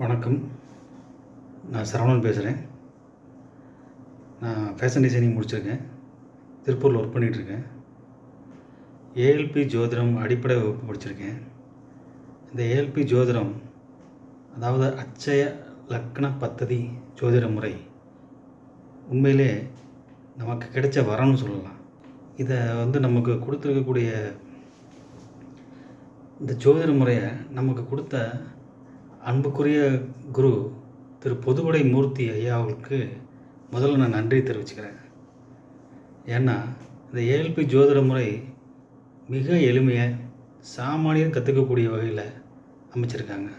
வணக்கம். நான் சரவணன் பேசுகிறேன் நான் ஃபேஷன் டிசைனிங் முடிச்சிருக்கேன். திருப்பூரில் ஒர்க் பண்ணிகிட்ருக்கேன் ஏஎல்பி ஜோதிடம் அடிப்படை வகுப்பு படிச்சிருக்கேன். இந்த ஏஎல்பி ஜோதிடம் அதாவது அச்சய லக்ன பத்ததி ஜோதிட முறை உண்மையிலே நமக்கு கிடைச்ச வரம்னு சொல்லலாம். இதை வந்து நமக்கு கொடுத்துருக்கக்கூடிய இந்த ஜோதிட முறையை நமக்கு கொடுத்த அன்புக்குரிய குரு திரு பொதுவுடை மூர்த்தி ஐயா அவர்களுக்கு முதல்ல நான் நன்றி தெரிவிச்சுக்கிறேன். ஏன்னா இந்த ஏஎல்பி ஜோதிட முறை மிக எளிமையாக சாமானியர் கற்றுக்கக்கூடிய வகையில் அமைச்சிருக்காங்க.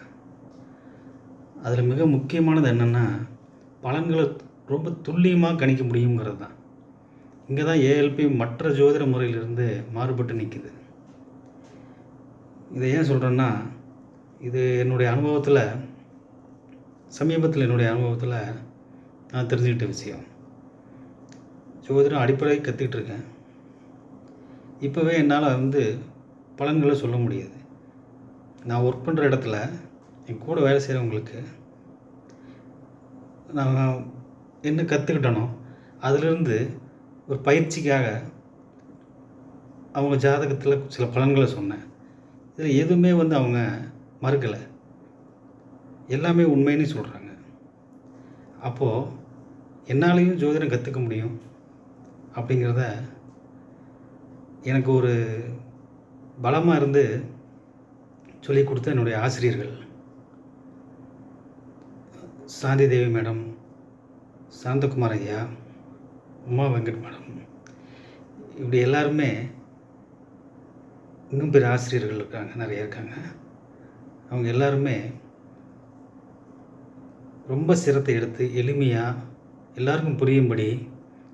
அதில் மிக முக்கியமானது என்னென்னா பலன்களை ரொம்ப துல்லியமாக கணிக்க முடியுங்கிறது தான். இங்கே தான் ஏஎல்பி மற்ற ஜோதிட முறையிலிருந்து மாறுபட்டு நிற்கிது இதை ஏன் சொல்கிறேன்னா இது என்னுடைய அனுபவத்தில் சமீபத்தில் என்னுடைய அனுபவத்தில் நான் தெரிஞ்சுக்கிட்ட விஷயம். ஜோதிடம் அடிப்படை கற்றுக்கிட்டு இருக்கேன். இப்போவே என்னால் வந்து பலன்களை சொல்ல முடியாது. நான் ஒர்க் பண்ணுற இடத்துல என் கூட வேலை செய்கிறவங்களுக்கு நான் என்ன கற்றுக்கிட்டனோ அதிலிருந்து ஒரு பயிற்சிக்காக அவங்க ஜாதகத்தில் சில பலன்களை சொன்னேன். இதில் எதுவுமே வந்து அவங்க மறுக்கலை. எல்லாமே உண்மைன்னு சொல்கிறாங்க அப்போது என்னாலையும் ஜோதிடம் கற்றுக்க முடியும் அப்படிங்கிறத எனக்கு ஒரு பலமாக இருந்து சொல்லி கொடுத்த என்னுடைய ஆசிரியர்கள். சாந்தி தேவி மேடம் சாந்தகுமார் ஐயா உமா வெங்கட் மேடம் இப்படி எல்லாருமே இன்னும் பெரிய ஆசிரியர்கள் இருக்காங்க நிறைய இருக்காங்க. அவங்க எல்லாருமே ரொம்ப சிரத்தை எடுத்து எளிமையாக எல்லாருக்கும் புரியும்படி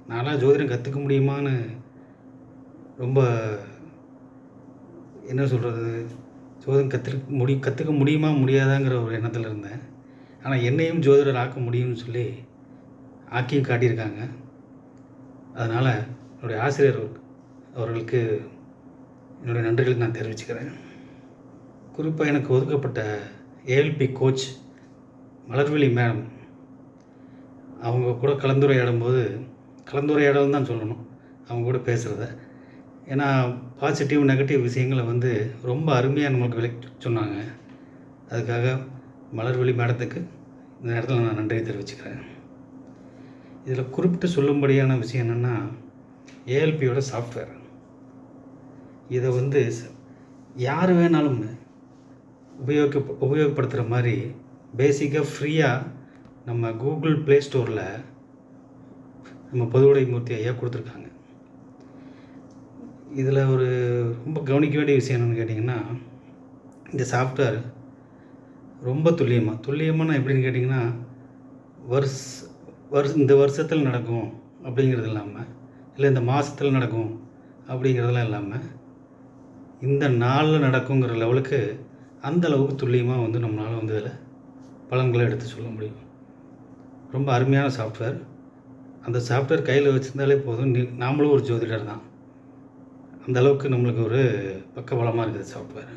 நானாக ஜோதிடம் கற்றுக்க முடியுமான்னு ரொம்ப என்ன சொல்கிறது ஜோதிடம் கற்றுக்க முடி கற்றுக்க முடியுமா முடியாதாங்கிற ஒரு எண்ணத்தில் இருந்தேன். ஆனால் என்னையும் ஜோதிடர் ஆக்க முடியும்னு சொல்லி ஆக்கியும் காட்டியிருக்காங்க. அதனால் என்னுடைய ஆசிரியர் அவர்களுக்கு என்னுடைய நன்றிகளுக்கு நான் தெரிவிச்சுக்கிறேன். குறிப்பாக எனக்கு ஒதுக்கப்பட்ட ஏஎல்பி கோச் மலர்விழி மேடம் அவங்க கூட கலந்துரையாடும் போது கலந்துரையாடல் தான் சொல்லணும். அவங்க கூட பேசுகிறத ஏன்னா பாசிட்டிவ் நெகட்டிவ் விஷயங்களை வந்து ரொம்ப அருமையாக நம்மளுக்கு விளக்கி சொன்னாங்க. அதுக்காக மலர்வெளி மேடத்துக்கு இந்த நேரத்தில் நான் நன்றி தெரிவிச்சுக்கிறேன். இதில் குறிப்பிட்டு சொல்லும்படியான விஷயம் என்னென்னா ஏஎல்பியோட சாஃப்ட்வேர் இதை வந்து யார் வேணாலும் உபயோக உபயோகப்படுத்துகிற மாதிரி பேசிக்காக ஃப்ரீயாக நம்ம கூகுள் ப்ளே ஸ்டோரில் நம்ம பொதுவுடை மூர்த்தி ஐயா கொடுத்துருக்காங்க. இதில் ஒரு ரொம்ப கவனிக்க வேண்டிய விஷயம் என்னென்னு கேட்டிங்கன்னா இந்த சாஃப்ட்வேர் ரொம்ப துல்லியமாக துல்லியமாக எப்படின்னு கேட்டிங்கன்னா வருஷ வருஷ இந்த வருஷத்தில் நடக்கும் அப்படிங்கிறது இல்லாமல் இல்லை இந்த மாதத்தில் நடக்கும் அப்படிங்கிறதெல்லாம் இல்லாமல் இந்த நாளில் நடக்குங்கிற லெவலுக்கு அந்த அளவுக்கு துல்லியமாக வந்து நம்மளால் வந்து இதில் பலன்களை எடுத்து சொல்ல முடியும். ரொம்ப அருமையான சாஃப்ட்வேர் அந்த சாஃப்ட்வேர் கையில் வச்சுருந்தாலே போதும். நீ நாமளும் ஒரு ஜோதிடர் தான். அந்த அளவுக்கு நம்மளுக்கு ஒரு பக்கபலமாக இருக்குது சாஃப்ட்வேர்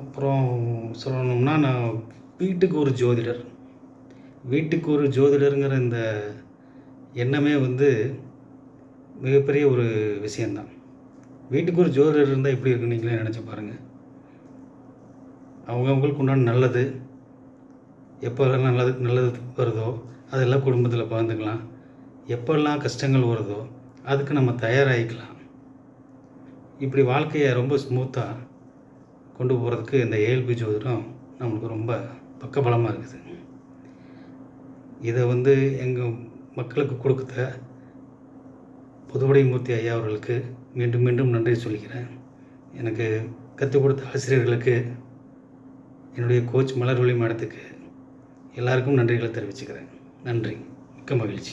அப்புறம் சொல்லணும்னா நான் வீட்டுக்கு ஒரு ஜோதிடர். வீட்டுக்கு ஒரு ஜோதிடருங்கிற இந்த எண்ணமே வந்து மிகப்பெரிய ஒரு விஷயந்தான் வீட்டுக்கு ஒரு ஜோதிடர் இருந்தால் எப்படி இருக்குன்னு நீங்களே நினச்சி பாருங்கள் அவங்கவுங்களுக்கு உண்டான நல்லது எப்போல்லாம் நல்லது நல்லது வருதோ அதெல்லாம் குடும்பத்தில் பகிர்ந்துக்கலாம். எப்போல்லாம் கஷ்டங்கள் வருதோ அதுக்கு நம்ம தயாராகிக்கலாம். இப்படி வாழ்க்கையை ரொம்ப ஸ்மூத்தாக கொண்டு போகிறதுக்கு இந்த ஏஎல்பி ஜோதிடம் நம்மளுக்கு ரொம்ப பக்கபலமாக இருக்குது. இதை வந்து எங்கள் மக்களுக்கு கொடுத்த புதுவடை மூர்த்தி ஐயா அவர்களுக்கு மீண்டும் மீண்டும் நன்றி சொல்கிறேன். எனக்கு கற்றுக் கொடுத்த ஆசிரியர்களுக்கு என்னுடைய கோச் மலர்வழி மேடத்துக்கு எல்லாருக்கும் நன்றிகளை தெரிவிச்சுக்கிறேன். நன்றி. மிக்க மகிழ்ச்சி.